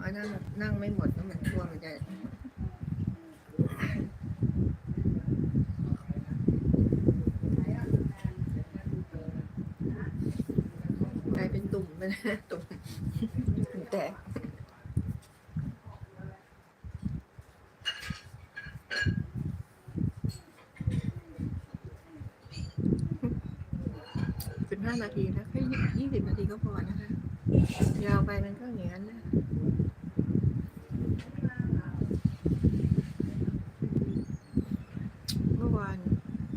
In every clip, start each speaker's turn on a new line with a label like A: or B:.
A: เพรานั่งนั่งไม่หมดแล้วมันทั่วมันจะกลายเป็นตุ่มไปแล้วตุ่มตุ่มแตกสิบห้านาทีนะแค่ยี่สิบนาทีก็พอนะคะ ยาวไปมันก็อย่างนั้นนะเมื่อวาน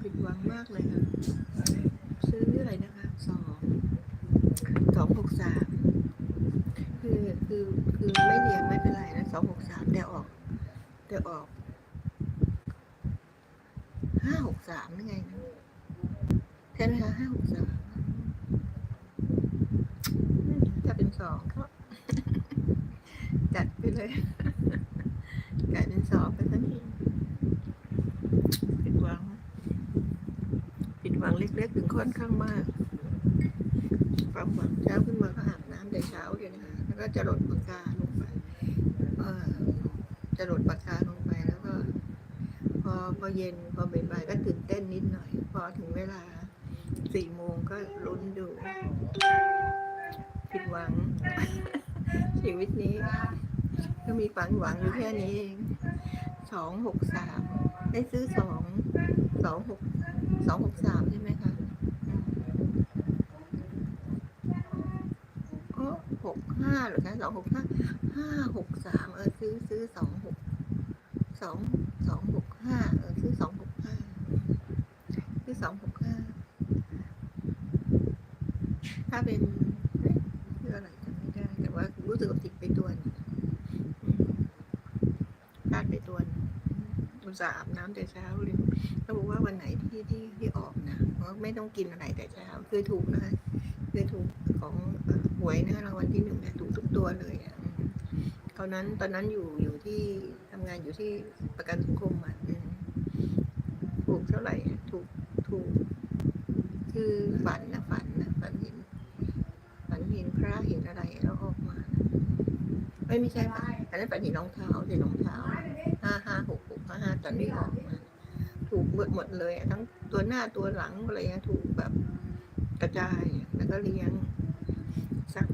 A: ผิดหวังมากเลยค่ะ ซื้ออะไรนะคะสองสองหกสามคือคือคือไม่เรียงไม่เป็นไรนะสองหกสามแต่ออกแต่ออกห้าหกสามนี่ไงนะใช่ไหมคะห้าหกสามถ้าเป็นสองก็จัดไปเลยกลายเป็นสองไปทันทีผิดหวัง ผิดหวัง เล็กๆถึงค่อนข้างมากความหวังเช้าขึ้นมาก็อาบน้ำแต่เช้าเลยนะคะแล้วก็จะหลดปากกาลงไปเออจะหลดปากกาลงไปแล้วก็ พอพอเย็นพอบ่ายๆก็ตื่นเต้นนิดหน่อย พอถึงเวลาสี่โมงก็ลุ้นดูผิดหวัง ชีวิตนี้ ก็มีฝันหวังอยู่แค่นี้เองสองหกสามได้ซื้อสองสองหก สองหกสามใช่ไหมคะโอ้หกห้าหรือคะสองหกห้าห้าหกสามเออซื้อซื้อสองหกสองสองหกห้าเออซื้อสองหกห้าซื้อสองหกห้าถ้าเป็นเอ๊ะคืออะไรจำไม่ได้ แต่ว่ารู้สึกว่าติดไปตัวนึงอืมพลาดไปตัวหนึงอุต สาห์อาบน้ำแต่เช้าเลยเขาบอกว่าวันไหนที่ที่ที่ออกนะว่าไม่ต้องกินอะไรแต่เช้าเคยถูกนะคะเคยถูกของหวยนะรางวัลที่หนึ่งเนี่ยถูกทุกตัวเลยอะตอนนั้นตอนนั้นอยู่อยู่ที่ทำงานอยู่ที่ประกันสังคมอะถูกเท่าไหร่ถูกถูก คือฝันนะฝันนะฝันเห็นฝันเห็นพระเห็นอะไรแล้วออกมา ไม่ไม่ใช่ฝันอันนั้นฝันเห็นรองเท้าเห็นรองเท้า ห้าห้าหกหกห้าห้าตอนนี้ออกมาถูกหมดหมดเลยทั้งตัวหน้าตัวหลังอะไรถูกแบบกระจายแล้วก็เลี้ยงสั่ง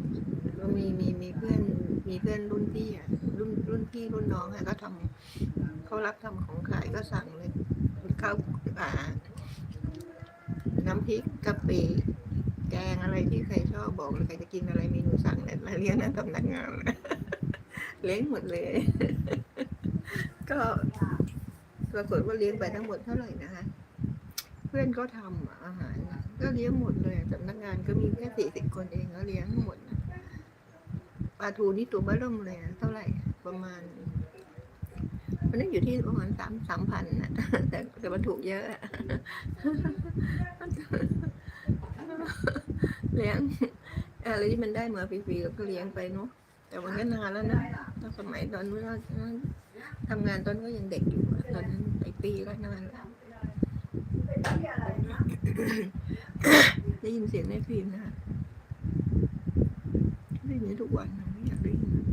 A: ก็มีมีมีเพื่อนมีเพื่อนรุ่นพี่อะรุ่นรุ่นพี่รุ่นน้องอะก็ทำเขารับทำของขายก็สั่งเลยข้าวอ่าน้ำพริกกะปิแกงอะไรที่ใครชอบบอกเลยใครจะกินอะไรเมนูสั่งเนี่ยมาเลี้ยงนั่นสำนักงานเลยเลี้ยงหมดเลย ก็ปรากฏว่าเลี้ยงไปทั้งหมดเท่าไหร่นะคะ เพื่อนก็ทำอะอาหาร ก็เลี้ยงหมดเลยสำนักงานก็มีแค่สี่สิบคนเองก็เลี้ยงหมดปลาทูนี่ตัวเบ้อเริ่มเลยอะเท่าไหร่ประมาณมันนึกอยู่ที่ประมาณสามสามพันนะแต่แต่มันถูกเยอะเลี้ยงอะไรที่มันได้มาฟรีๆก็เลี้ยงไปเนาะแต่มันก็นานแล้วนะตอนสมัยตอนนู้นเรา ทำงานตอนก็ยังเด็กอยู่ตอนนั้นหลายปีแล้วนานแล้วได้ยินเสียงในฟิล์มนะคะได้ยินทุกวันไม่อยากได้ยินนะ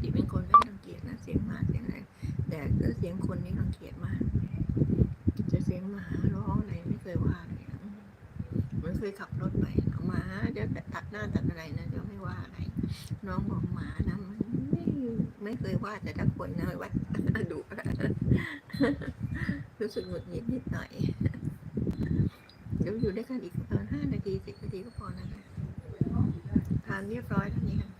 A: ที่เป็นคนไม่รังเกียจนะเสียงหมาเสียงอะไรแต่ถ้าเสียงคนนี่รังเกียจมาก จะเสียงหมาร้องอะไรไม่เคยว่าเลยเหมันเคยขับรถไปหมาเดี๋ยวตัดหน้าตัดอะไรนะเดี๋ยวไม่ว่าอะไร น้องบอกหมานะมันไม่ไม่เคยว่าแต่ถ้าคนนะวัดดุรู้สึกหงุดหงิดนิดหน่อย เดี๋ยวอยู่ด้วยกันอีกประมาณห้านาทีสิบนาทีก็พอนะคะทานเรียบร้อยเท่านี้ค่ะ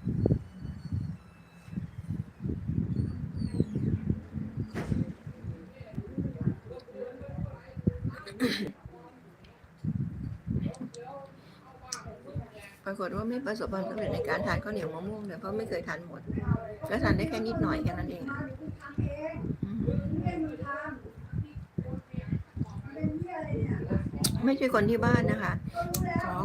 A: ปรากฏว่าไม่ประสบความสำเร็จในการทานข้าวเหนียวมะม่วงเลยเพราะไม่เคยทานหมดก็ทานได้แค่นิดหน่อยแค่นั้นเองไม่ใช่คนที่บ้านนะคะขอ